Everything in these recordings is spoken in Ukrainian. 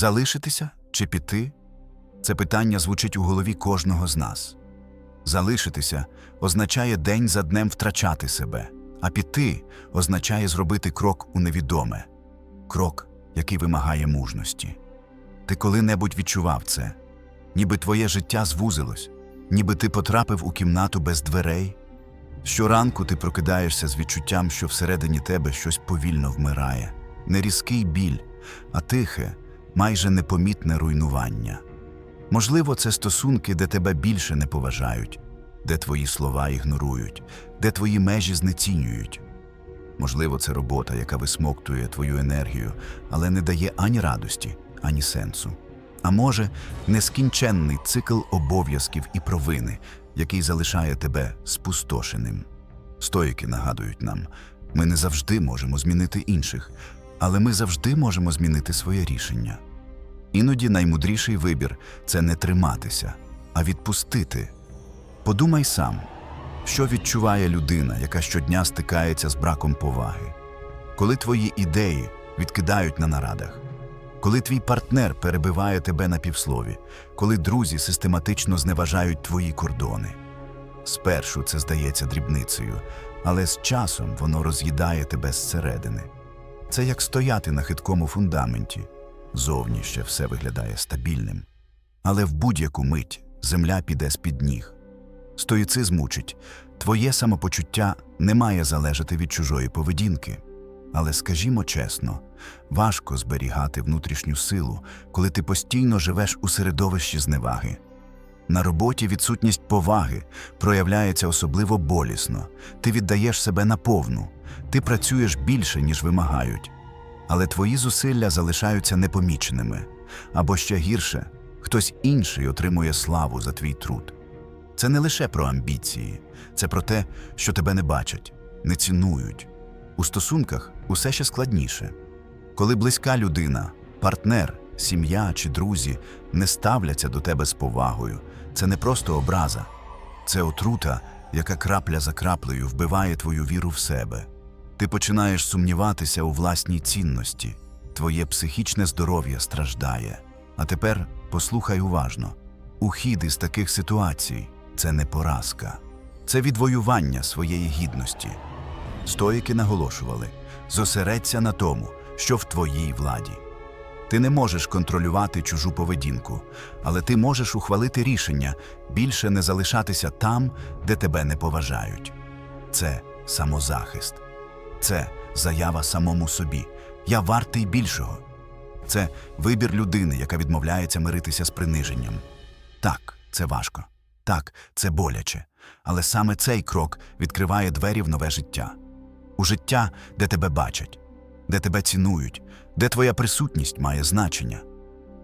Залишитися чи піти? Це питання звучить у голові кожного з нас. Залишитися означає день за днем втрачати себе, а піти означає зробити крок у невідоме, крок, який вимагає мужності. Ти коли-небудь відчував це, ніби твоє життя звузилось, ніби ти потрапив у кімнату без дверей. Щоранку ти прокидаєшся з відчуттям, що всередині тебе щось повільно вмирає, не різкий біль, а тихе, майже непомітне руйнування. Можливо, це стосунки, де тебе більше не поважають, де твої слова ігнорують, де твої межі знецінюють. Можливо, це робота, яка висмоктує твою енергію, але не дає ані радості, ані сенсу. А може, нескінченний цикл обов'язків і провини, який залишає тебе спустошеним. Стоїки нагадують нам, ми не завжди можемо змінити інших, але ми завжди можемо змінити своє рішення. Іноді наймудріший вибір це не триматися, а відпустити. Подумай сам, що відчуває людина, яка щодня стикається з браком поваги, коли твої ідеї відкидають на нарадах, коли твій партнер перебиває тебе на півслові, коли друзі систематично зневажають твої кордони. Спершу це здається дрібницею, але з часом воно роз'їдає тебе зсередини. Це як стояти на хиткому фундаменті. Зовні ще все виглядає стабільним. Але в будь-яку мить земля піде з-під ніг. Стоїцизм мучить, твоє самопочуття не має залежати від чужої поведінки. Але скажімо чесно, важко зберігати внутрішню силу, коли ти постійно живеш у середовищі зневаги. На роботі відсутність поваги проявляється особливо болісно. Ти віддаєш себе наповну, ти працюєш більше, ніж вимагають. Але твої зусилля залишаються непоміченими. Або ще гірше, хтось інший отримує славу за твій труд. Це не лише про амбіції, це про те, що тебе не бачать, не цінують. У стосунках усе ще складніше. Коли близька людина, партнер, сім'я чи друзі не ставляться до тебе з повагою, це не просто образа, це отрута, яка крапля за краплею вбиває твою віру в себе. Ти починаєш сумніватися у власній цінності, твоє психічне здоров'я страждає. А тепер послухай уважно: ухід із таких ситуацій це не поразка, це відвоювання своєї гідності. Стоїки наголошували: зосередься на тому, що в твоїй владі. Ти не можеш контролювати чужу поведінку, але ти можеш ухвалити рішення більше не залишатися там, де тебе не поважають. Це самозахист, це заява самому собі. Я вартий більшого. Це вибір людини, яка відмовляється миритися з приниженням. Так, це важко. Так, це боляче. Але саме цей крок відкриває двері в нове життя. У життя, де тебе бачать, де тебе цінують, де твоя присутність має значення.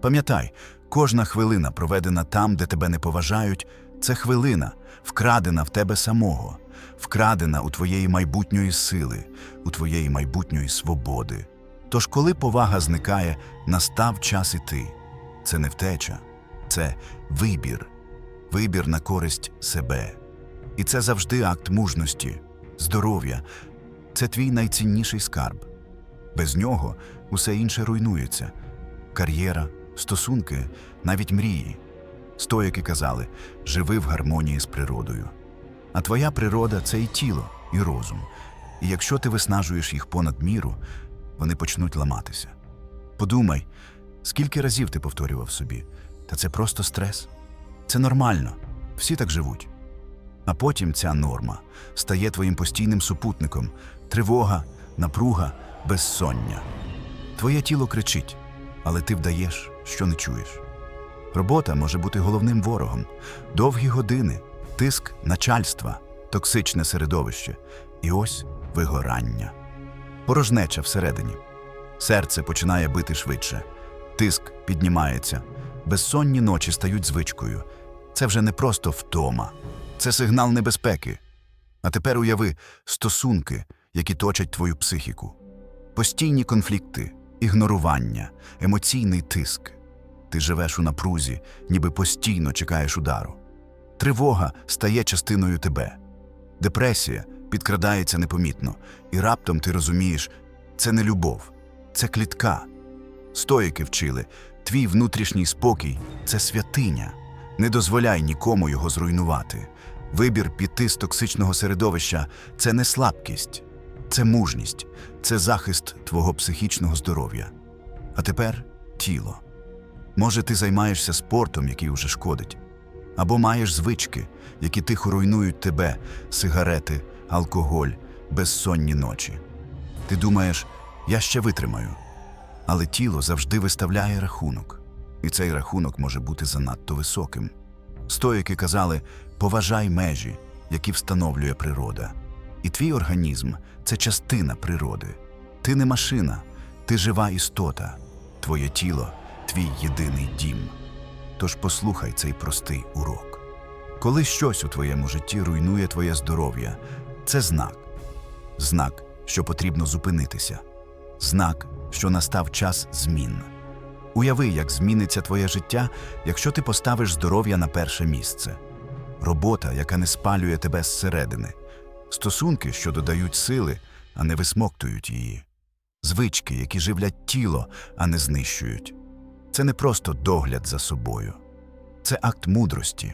Пам'ятай, кожна хвилина, проведена там, де тебе не поважають, це хвилина, вкрадена в тебе самого, вкрадена у твоєї майбутньої сили, у твоєї майбутньої свободи. Тож, коли повага зникає, настав час іти. Це не втеча, це вибір, вибір на користь себе. І це завжди акт мужності, здоров'я. Це твій найцінніший скарб. Без нього усе інше руйнується кар'єра, стосунки, навіть мрії. Стоїки казали живи в гармонії з природою. А твоя природа це і тіло, і розум. І якщо ти виснажуєш їх понад міру, вони почнуть ламатися. Подумай, скільки разів ти повторював собі, та це просто стрес. Це нормально, всі так живуть. А потім ця норма стає твоїм постійним супутником тривога, напруга, безсоння. Твоє тіло кричить, але ти вдаєш, що не чуєш. Робота може бути головним ворогом, довгі години, тиск начальства, токсичне середовище і ось вигорання. Порожнеча всередині. Серце починає бити швидше, тиск піднімається, безсонні ночі стають звичкою. Це вже не просто втома, це сигнал небезпеки. А тепер уяви стосунки, які точать твою психіку. Постійні конфлікти, ігнорування, емоційний тиск. Ти живеш у напрузі, ніби постійно чекаєш удару. Тривога стає частиною тебе. Депресія підкрадається непомітно, і раптом ти розумієш, це не любов, це клітка. Стоїки вчили, Твій внутрішній спокій це святиня. Не дозволяй нікому його зруйнувати. Вибір піти з токсичного середовища це не слабкість, це мужність, це захист твого психічного здоров'я. А тепер тіло. Може, ти займаєшся спортом, який уже шкодить, або маєш звички, які тихо руйнують тебе, сигарети, алкоголь, безсонні ночі. Ти думаєш, я ще витримаю. Але тіло завжди виставляє рахунок, і цей рахунок може бути занадто високим. Стоїки казали поважай межі, які встановлює природа. І твій організм це частина природи. Ти не машина, ти жива істота, твоє тіло твій єдиний дім. Тож послухай цей простий урок. Коли щось у твоєму житті руйнує твоє здоров'я, це знак. Знак, що потрібно зупинитися. Знак, що настав час змін. Уяви, як зміниться твоє життя, якщо ти поставиш здоров'я на перше місце. Робота, яка не спалює тебе зсередини, стосунки, що додають сили, а не висмоктують її, звички, які живлять тіло, а не знищують. Це не просто догляд за собою, це акт мудрості,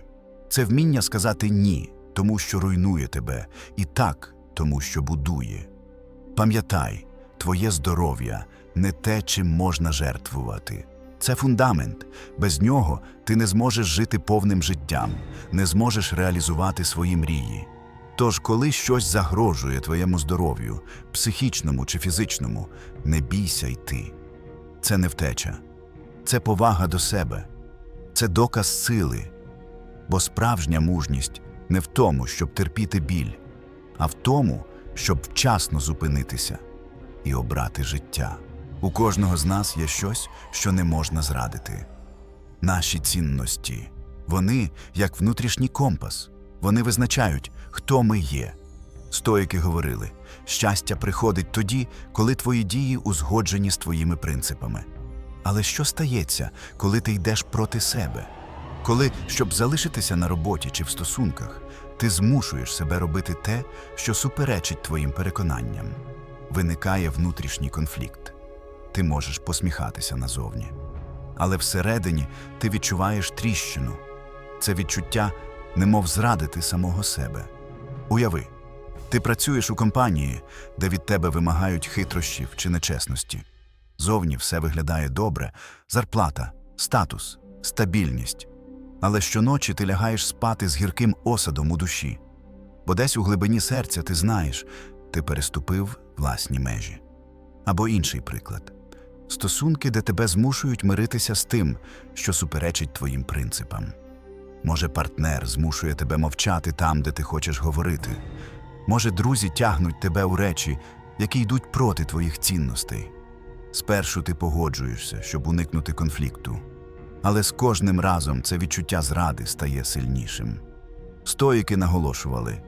це вміння сказати ні, тому що руйнує тебе, і так, тому що будує. Пам'ятай, твоє здоров'я не те, чим можна жертвувати. Це фундамент. Без нього ти не зможеш жити повним життям, не зможеш реалізувати свої мрії. Тож, коли щось загрожує твоєму здоров'ю, психічному чи фізичному, не бійся йти. Це не втеча, це повага до себе, це доказ сили. Бо справжня мужність не в тому, щоб терпіти біль, а в тому, щоб вчасно зупинитися і обрати життя. У кожного з нас є щось, що не можна зрадити. Наші цінності. Вони як внутрішній компас. Вони визначають, хто ми є. Стоїки говорили: щастя приходить тоді, коли твої дії узгоджені з твоїми принципами. Але що стається, коли ти йдеш проти себе? Коли, щоб залишитися на роботі чи в стосунках, ти змушуєш себе робити те, що суперечить твоїм переконанням, виникає внутрішній конфлікт. Ти можеш посміхатися назовні. Але всередині ти відчуваєш тріщину. Це відчуття, немов зрадити самого себе. Уяви, ти працюєш у компанії, де від тебе вимагають хитрощів чи нечесності. Зовні все виглядає добре: зарплата, статус, стабільність. Але щоночі ти лягаєш спати з гірким осадом у душі, бо десь у глибині серця ти знаєш, ти переступив власні межі. Або інший приклад стосунки, де тебе змушують миритися з тим, що суперечить твоїм принципам. Може, партнер змушує тебе мовчати там, де ти хочеш говорити. Може, друзі тягнуть тебе у речі, які йдуть проти твоїх цінностей. Спершу ти погоджуєшся, щоб уникнути конфлікту. Але з кожним разом це відчуття зради стає сильнішим. Стоїки наголошували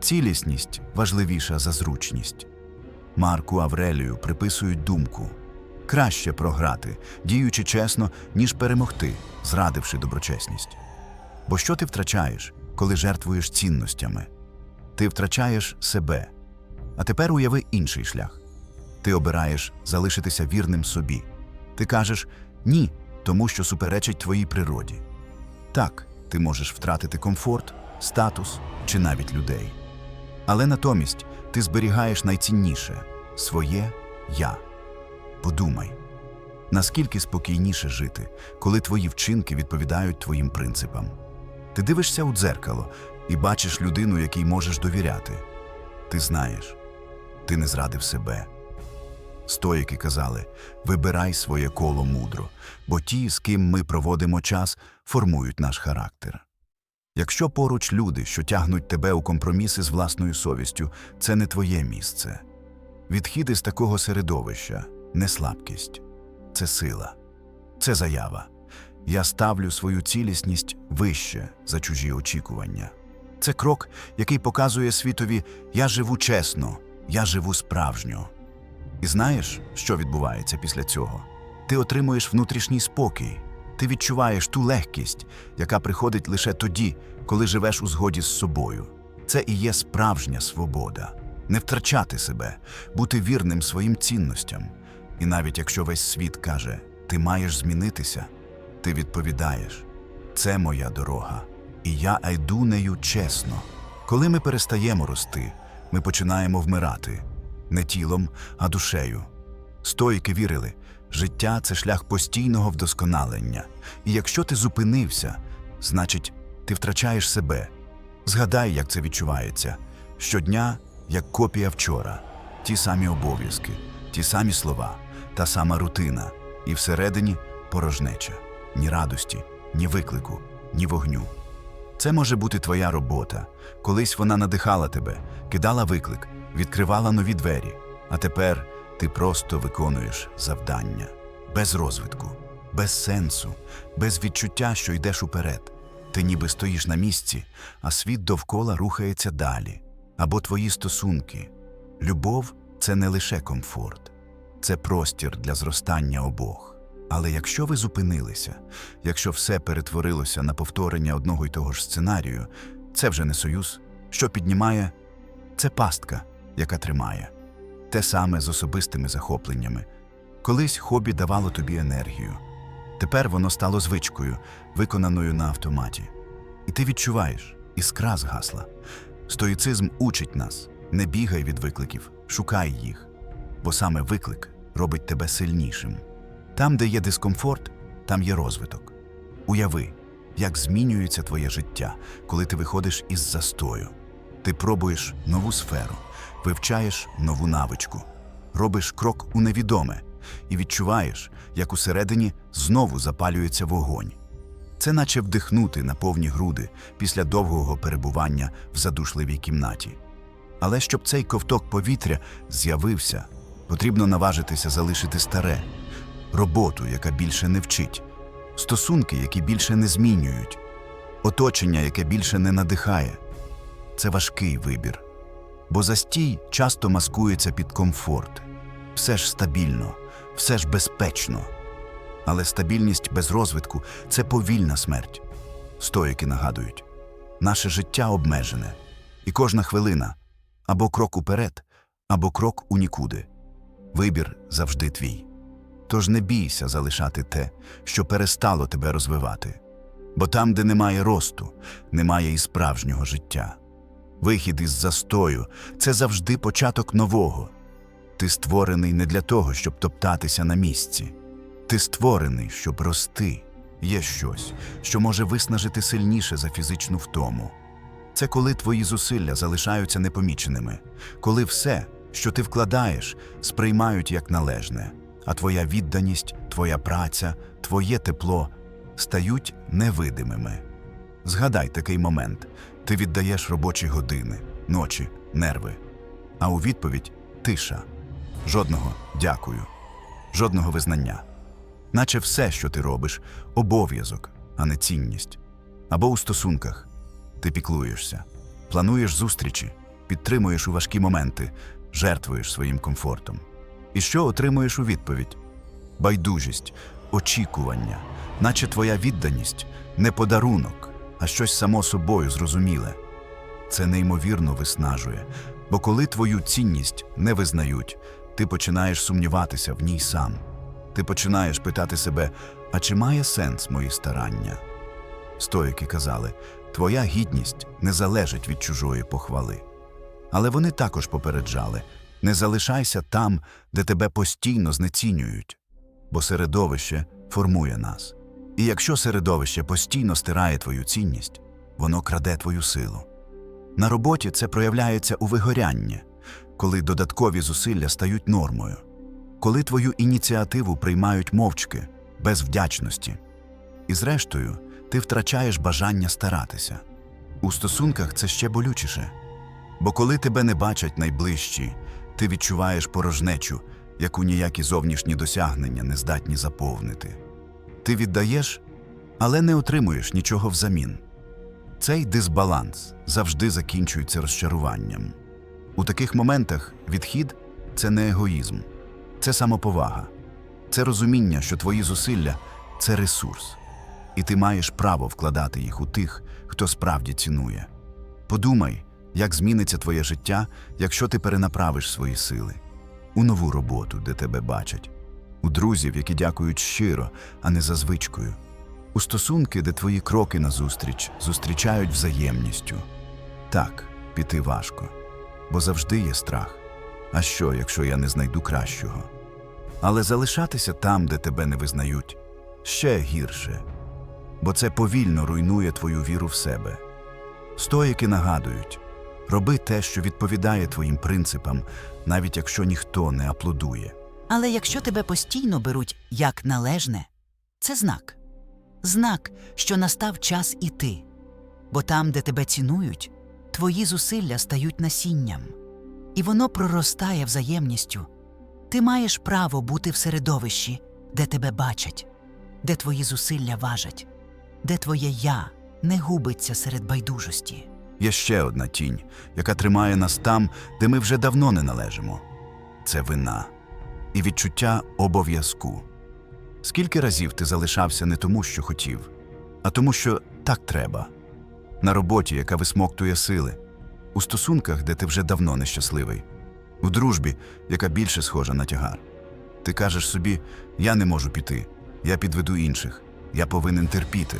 цілісність важливіша за зручність. Марку Аврелію приписують думку краще програти, діючи чесно, ніж перемогти, зрадивши доброчесність. Бо що ти втрачаєш, коли жертвуєш цінностями? Ти втрачаєш себе. А тепер уяви інший шлях. Ти обираєш залишитися вірним собі. Ти кажеш ні, тому що суперечить твоїй природі. Так, ти можеш втратити комфорт, статус чи навіть людей. Але натомість ти зберігаєш найцінніше своє я. Подумай, наскільки спокійніше жити, коли твої вчинки відповідають твоїм принципам. Ти дивишся у дзеркало і бачиш людину, якій можеш довіряти. Ти знаєш, ти не зрадив себе. Стоїки казали: вибирай своє коло мудро, бо ті, з ким ми проводимо час, формують наш характер. Якщо поруч люди, що тягнуть тебе у компроміси з власною совістю, це не твоє місце. Відхід із такого середовища не слабкість, це сила, це заява. Я ставлю свою цілісність вище за чужі очікування. Це крок, який показує світові я живу чесно, я живу справжньо. І знаєш, що відбувається після цього? Ти отримуєш внутрішній спокій, ти відчуваєш ту легкість, яка приходить лише тоді, коли живеш у згоді з собою. Це і є справжня свобода не втрачати себе, бути вірним своїм цінностям. І навіть якщо весь світ каже ти маєш змінитися, ти відповідаєш: це моя дорога, і я йду нею чесно. Коли ми перестаємо рости, ми починаємо вмирати не тілом, а душею. Стоїки вірили, життя це шлях постійного вдосконалення, і якщо ти зупинився, значить, ти втрачаєш себе. Згадай, як це відчувається. Щодня, як копія вчора, ті самі обов'язки, ті самі слова, та сама рутина, і всередині порожнеча, ні радості, ні виклику, ні вогню. Це може бути твоя робота. Колись вона надихала тебе, кидала виклик, відкривала нові двері, а тепер ти просто виконуєш завдання без розвитку, без сенсу, без відчуття, що йдеш уперед. Ти ніби стоїш на місці, а світ довкола рухається далі. Або твої стосунки. Любов це не лише комфорт, це простір для зростання обох. Але якщо ви зупинилися, якщо все перетворилося на повторення одного й того ж сценарію, це вже не союз, що піднімає, це пастка, яка тримає. Те саме з особистими захопленнями. Колись хобі давало тобі енергію. Тепер воно стало звичкою, виконаною на автоматі. І ти відчуваєш, іскра згасла. Стоїцизм учить нас не бігай від викликів, шукай їх, бо саме виклик робить тебе сильнішим. Там, де є дискомфорт, там є розвиток. Уяви, як змінюється твоє життя, коли ти виходиш із застою. Ти пробуєш нову сферу, вивчаєш нову навичку, робиш крок у невідоме і відчуваєш, як усередині знову запалюється вогонь. Це наче вдихнути на повні груди після довгого перебування в задушливій кімнаті. Але щоб цей ковток повітря з'явився, потрібно наважитися залишити старе, роботу, яка більше не вчить, стосунки, які більше не змінюють, оточення, яке більше не надихає. Це важкий вибір. Бо застій часто маскується під комфорт. Все ж стабільно, все ж безпечно. Але стабільність без розвитку це повільна смерть. Стоїки нагадують наше життя обмежене, і кожна хвилина або крок уперед, або крок у нікуди. Вибір завжди твій. Тож не бійся залишати те, що перестало тебе розвивати. Бо там, де немає росту, немає і справжнього життя. Вихід із застою це завжди початок нового. Ти створений не для того, щоб топтатися на місці. Ти створений, щоб рости. Є щось, що може виснажити сильніше за фізичну втому. Це коли твої зусилля залишаються непоміченими, коли все, що ти вкладаєш, сприймають як належне, а твоя відданість, твоя праця, твоє тепло стають невидимими. Згадай такий момент: ти віддаєш робочі години, ночі, нерви. А у відповідь тиша. Жодного дякую, жодного визнання. Наче все, що ти робиш, обов'язок, а не цінність. Або у стосунках ти піклуєшся, плануєш зустрічі, підтримуєш у важкі моменти, жертвуєш своїм комфортом. І що отримуєш у відповідь? Байдужість, очікування, наче твоя відданість не подарунок, а щось само собою зрозуміле. Це неймовірно виснажує, бо коли твою цінність не визнають, ти починаєш сумніватися в ній сам. Ти починаєш питати себе, а чи має сенс мої старання? Стоїки казали, твоя гідність не залежить від чужої похвали. Але вони також попереджали не залишайся там, де тебе постійно знецінюють, бо середовище формує нас. І якщо середовище постійно стирає твою цінність, воно краде твою силу. На роботі це проявляється у вигорянні, коли додаткові зусилля стають нормою, коли твою ініціативу приймають мовчки, без вдячності. І зрештою, ти втрачаєш бажання старатися. У стосунках це ще болючіше. Бо коли тебе не бачать найближчі, ти відчуваєш порожнечу, яку ніякі зовнішні досягнення не здатні заповнити. Ти віддаєш, але не отримуєш нічого взамін. Цей дисбаланс завжди закінчується розчаруванням. У таких моментах відхід це не егоїзм, це самоповага, це розуміння, що твої зусилля це ресурс, і ти маєш право вкладати їх у тих, хто справді цінує. Подумай, як зміниться твоє життя, якщо ти перенаправиш свої сили у нову роботу, де тебе бачать, у друзів, які дякують щиро, а не за звичкою, у стосунки, де твої кроки назустріч зустрічають взаємністю. Так, піти важко, бо завжди є страх. А що, якщо я не знайду кращого? Але залишатися там, де тебе не визнають, ще гірше, бо це повільно руйнує твою віру в себе. Стоїки нагадують роби те, що відповідає твоїм принципам, навіть якщо ніхто не аплодує. Але якщо тебе постійно беруть як належне, це знак. Знак, що настав час іти. Бо там, де тебе цінують, твої зусилля стають насінням, і воно проростає взаємністю. Ти маєш право бути в середовищі, де тебе бачать, де твої зусилля важать, де твоє я не губиться серед байдужості. Є ще одна тінь, яка тримає нас там, де ми вже давно не належимо. Це вина і відчуття обов'язку. Скільки разів ти залишався не тому, що хотів, а тому, що так треба. На роботі, яка висмоктує сили, у стосунках, де ти вже давно нещасливий, у дружбі, яка більше схожа на тягар. Ти кажеш собі: я не можу піти, я підведу інших, я повинен терпіти.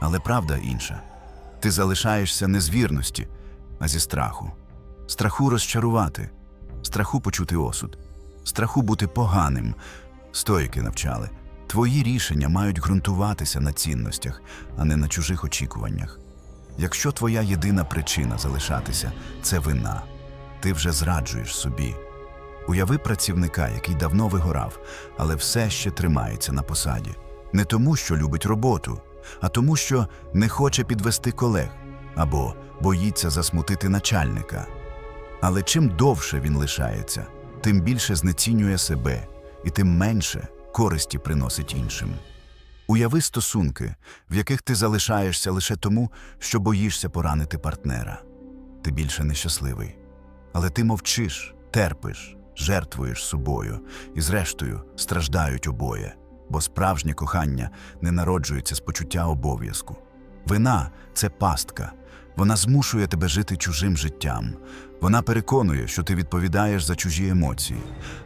Але правда інша. Ти залишаєшся не з вірності, а зі страху. Страху розчарувати, страху почути осуд, страху бути поганим. Стоїки навчали. Твої рішення мають ґрунтуватися на цінностях, а не на чужих очікуваннях. Якщо твоя єдина причина залишатися це вина, ти вже зраджуєш собі. Уяви працівника, який давно вигорав, але все ще тримається на посаді. Не тому, що любить роботу, а тому, що не хоче підвести колег або боїться засмутити начальника. Але чим довше він лишається, тим більше знецінює себе і тим менше користі приносить іншим. Уяви стосунки, в яких ти залишаєшся лише тому, що боїшся поранити партнера. Ти більше нещасливий. Але ти мовчиш, терпиш, жертвуєш собою, і, зрештою, страждають обоє, бо справжнє кохання не народжується з почуття обов'язку. Вина це пастка. Вона змушує тебе жити чужим життям. Вона переконує, що ти відповідаєш за чужі емоції.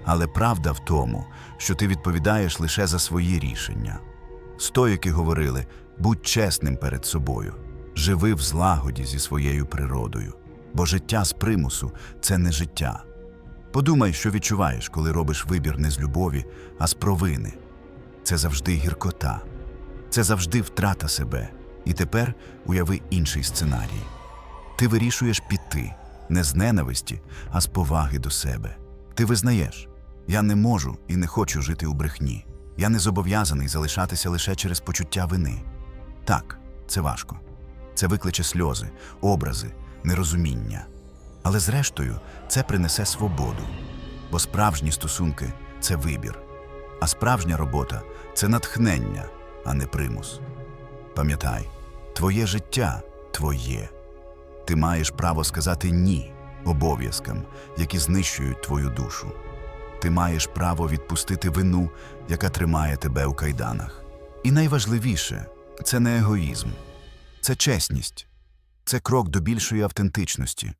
Але правда в тому, що ти відповідаєш лише за свої рішення. Стоїки говорили: будь чесним перед собою, живи в злагоді зі своєю природою, бо життя з примусу це не життя. Подумай, що відчуваєш, коли робиш вибір не з любові, а з провини. Це завжди гіркота, це завжди втрата себе. І тепер уяви інший сценарій. Ти вирішуєш піти не з ненависті, а з поваги до себе. Ти визнаєш, я не можу і не хочу жити у брехні. Я не зобов'язаний залишатися лише через почуття вини. Так, це важко. Це викличе сльози, образи, нерозуміння. Але зрештою це принесе свободу, бо справжні стосунки це вибір, а справжня робота це натхнення, а не примус. Пам'ятай, твоє життя твоє. Ти маєш право сказати ні обов'язкам, які знищують твою душу. Ти маєш право відпустити вину, яка тримає тебе у кайданах. І найважливіше це не егоїзм, це чесність, це крок до більшої автентичності.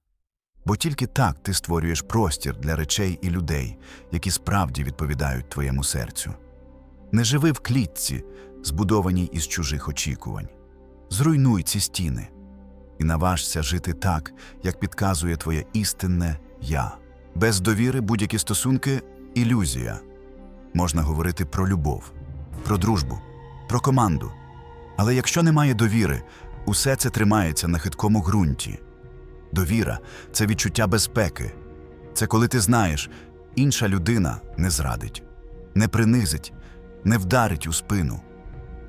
Бо тільки так ти створюєш простір для речей і людей, які справді відповідають твоєму серцю. Не живи в клітці, збудованій із чужих очікувань. Зруйнуй ці стіни і наважся жити так, як підказує твоє істинне я. Без довіри будь-які стосунки ілюзія. Можна говорити про любов, про дружбу, про команду. Але якщо немає довіри, усе це тримається на хиткому ґрунті. Довіра це відчуття безпеки. Це коли ти знаєш, інша людина не зрадить, не принизить, не вдарить у спину.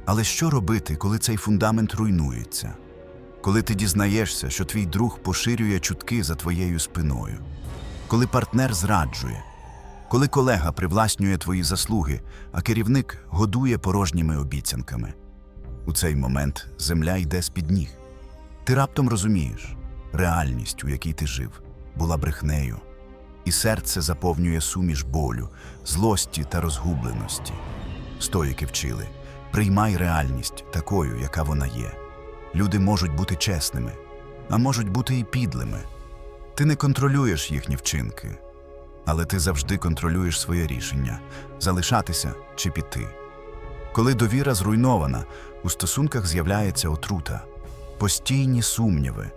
Але що робити, коли цей фундамент руйнується? Коли ти дізнаєшся, що твій друг поширює чутки за твоєю спиною, коли партнер зраджує, коли колега привласнює твої заслуги, а керівник годує порожніми обіцянками. У цей момент земля йде з-під ніг. Ти раптом розумієш, реальність, у якій ти жив, була брехнею, і серце заповнює суміш болю, злості та розгубленості. Стоїки вчили приймай реальність такою, яка вона є. Люди можуть бути чесними, а можуть бути і підлими. Ти не контролюєш їхні вчинки, Але ти завжди контролюєш своє рішення залишатися чи піти. Коли довіра зруйнована, у стосунках з'являється отрута, постійні сумніви,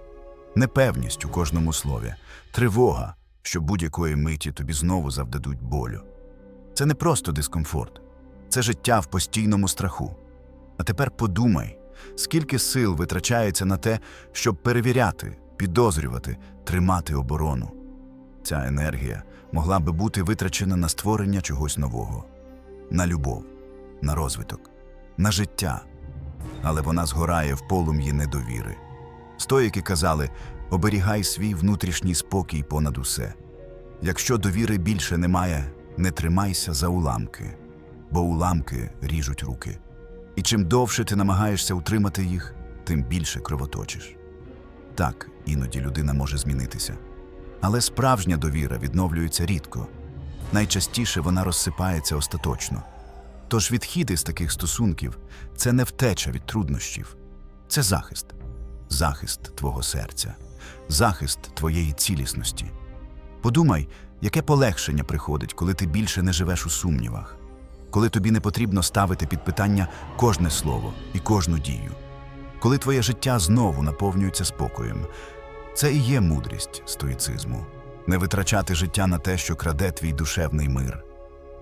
непевність у кожному слові, тривога, що будь-якої миті тобі знову завдадуть болю. Це не просто дискомфорт, це життя в постійному страху. А тепер подумай, скільки сил витрачається на те, щоб перевіряти, підозрювати, тримати оборону. Ця енергія могла би бути витрачена на створення чогось нового, на любов, на розвиток, на життя, але вона згорає в полум'ї недовіри. Стоїки казали оберігай свій внутрішній спокій понад усе. Якщо довіри більше немає, не тримайся за уламки, бо уламки ріжуть руки. І чим довше ти намагаєшся утримати їх, тим більше кровоточиш. Так, іноді людина може змінитися. Але справжня довіра відновлюється рідко. Найчастіше вона розсипається остаточно. Тож відхід із таких стосунків це не втеча від труднощів, це захист, захист твого серця, захист твоєї цілісності. Подумай, яке полегшення приходить, коли ти більше не живеш у сумнівах, коли тобі не потрібно ставити під питання кожне слово і кожну дію, коли твоє життя знову наповнюється спокоєм. Це і є мудрість стоїцизму не витрачати життя на те, що краде твій душевний мир,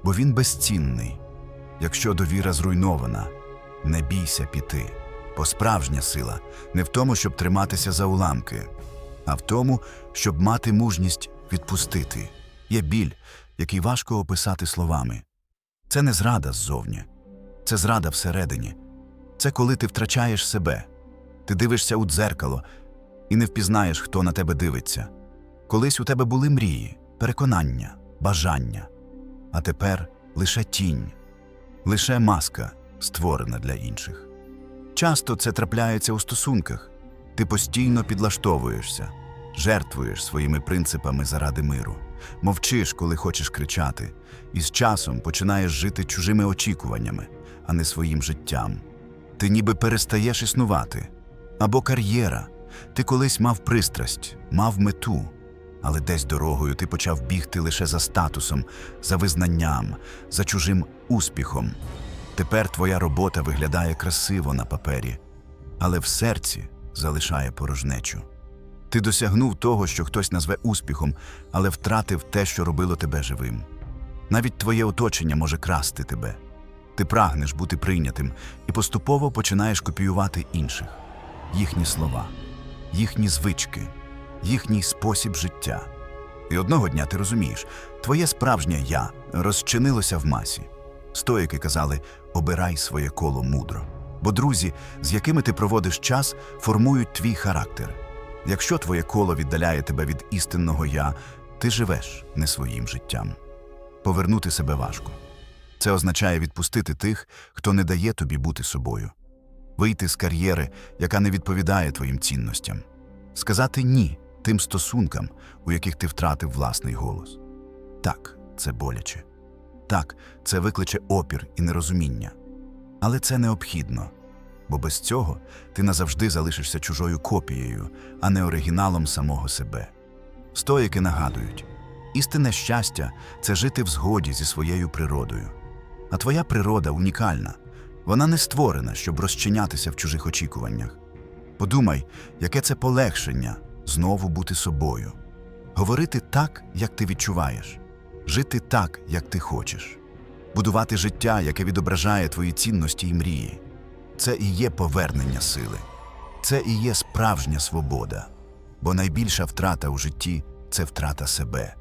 бо він безцінний. Якщо довіра зруйнована, не бійся піти, бо справжня сила не в тому, щоб триматися за уламки, а в тому, щоб мати мужність відпустити. Є біль, який важко описати словами. Це не зрада ззовні, це зрада всередині. Це коли ти втрачаєш себе, ти дивишся у дзеркало і не впізнаєш, хто на тебе дивиться. Колись у тебе були мрії, переконання, бажання, а тепер лише тінь, лише маска, створена для інших. Часто це трапляється у стосунках. Ти постійно підлаштовуєшся, жертвуєш своїми принципами заради миру, мовчиш, коли хочеш кричати, і з часом починаєш жити чужими очікуваннями, а не своїм життям. Ти ніби перестаєш існувати. Або кар'єра. Ти колись мав пристрасть, мав мету, але десь дорогою ти почав бігти лише за статусом, за визнанням, за чужим успіхом. Тепер твоя робота виглядає красиво на папері, але в серці залишає порожнечу. Ти досягнув того, що хтось назве успіхом, але втратив те, що робило тебе живим. Навіть твоє оточення може красти тебе. Ти прагнеш бути прийнятим і поступово починаєш копіювати інших, їхні слова, їхні звички, їхній спосіб життя. І одного дня ти розумієш, твоє справжнє я розчинилося в масі. Стоїки казали обирай своє коло мудро. Бо друзі, з якими ти проводиш час, формують твій характер. Якщо твоє коло віддаляє тебе від істинного я, ти живеш не своїм життям. Повернути себе важко. Це означає відпустити тих, хто не дає тобі бути собою, вийти з кар'єри, яка не відповідає твоїм цінностям, сказати ні тим стосункам, у яких ти втратив власний голос. Так, це боляче. Так, це викличе опір і нерозуміння. Але це необхідно, бо без цього ти назавжди залишишся чужою копією, а не оригіналом самого себе. Стоїки нагадують, істинне щастя це жити в згоді зі своєю природою. А твоя природа унікальна, вона не створена, щоб розчинятися в чужих очікуваннях. Подумай, яке це полегшення знову бути собою, говорити так, як ти відчуваєш, жити так, як ти хочеш, будувати життя, яке відображає твої цінності і мрії. Це і є повернення сили, це і є справжня свобода. Бо найбільша втрата у житті це втрата себе,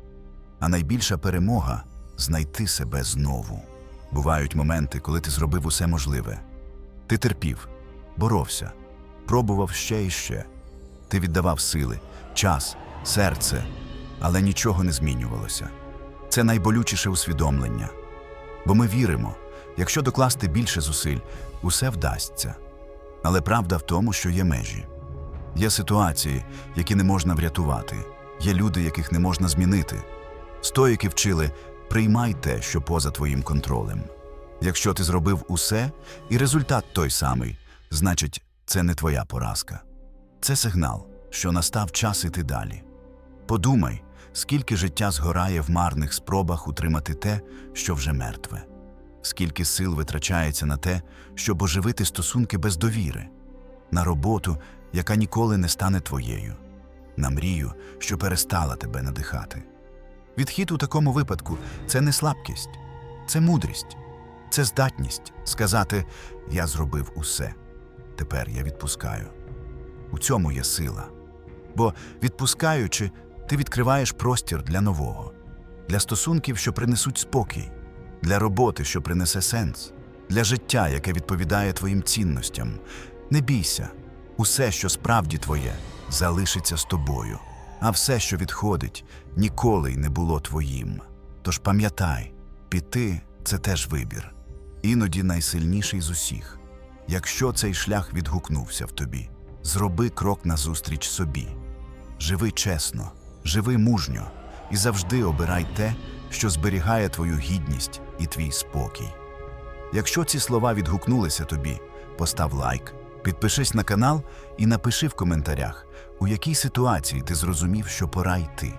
а найбільша перемога знайти себе знову. Бувають моменти, коли ти зробив усе можливе. Ти терпів, боровся, пробував ще і ще. Ти віддавав сили, час, серце, але нічого не змінювалося. Це найболючіше усвідомлення. Бо ми віримо, якщо докласти більше зусиль, усе вдасться. Але правда в тому, що є межі. Є ситуації, які не можна врятувати, є люди, яких не можна змінити. Стоїки вчили приймай те, що поза твоїм контролем. Якщо ти зробив усе, і результат той самий, значить, це не твоя поразка. Це сигнал, що настав час іти далі. Подумай, скільки життя згорає в марних спробах утримати те, що вже мертве, скільки сил витрачається на те, щоб оживити стосунки без довіри, на роботу, яка ніколи не стане твоєю, на мрію, що перестала тебе надихати. Відхід у такому випадку це не слабкість, це мудрість, це здатність сказати Я зробив усе. Тепер я відпускаю. У цьому є сила. Бо, відпускаючи, ти відкриваєш простір для нового, для стосунків, що принесуть спокій, для роботи, що принесе сенс, для життя, яке відповідає твоїм цінностям. Не бійся, усе, що справді твоє, залишиться з тобою, а все, що відходить, ніколи й не було твоїм. Тож пам'ятай, піти це теж вибір, іноді найсильніший з усіх. Якщо цей шлях відгукнувся в тобі, зроби крок назустріч собі. Живи чесно, живи мужньо і завжди обирай те, що зберігає твою гідність і твій спокій. Якщо ці слова відгукнулися тобі, постав лайк, підпишись на канал і напиши в коментарях, у якій ситуації ти зрозумів, що пора йти.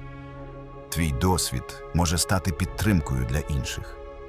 Твій досвід може стати підтримкою для інших.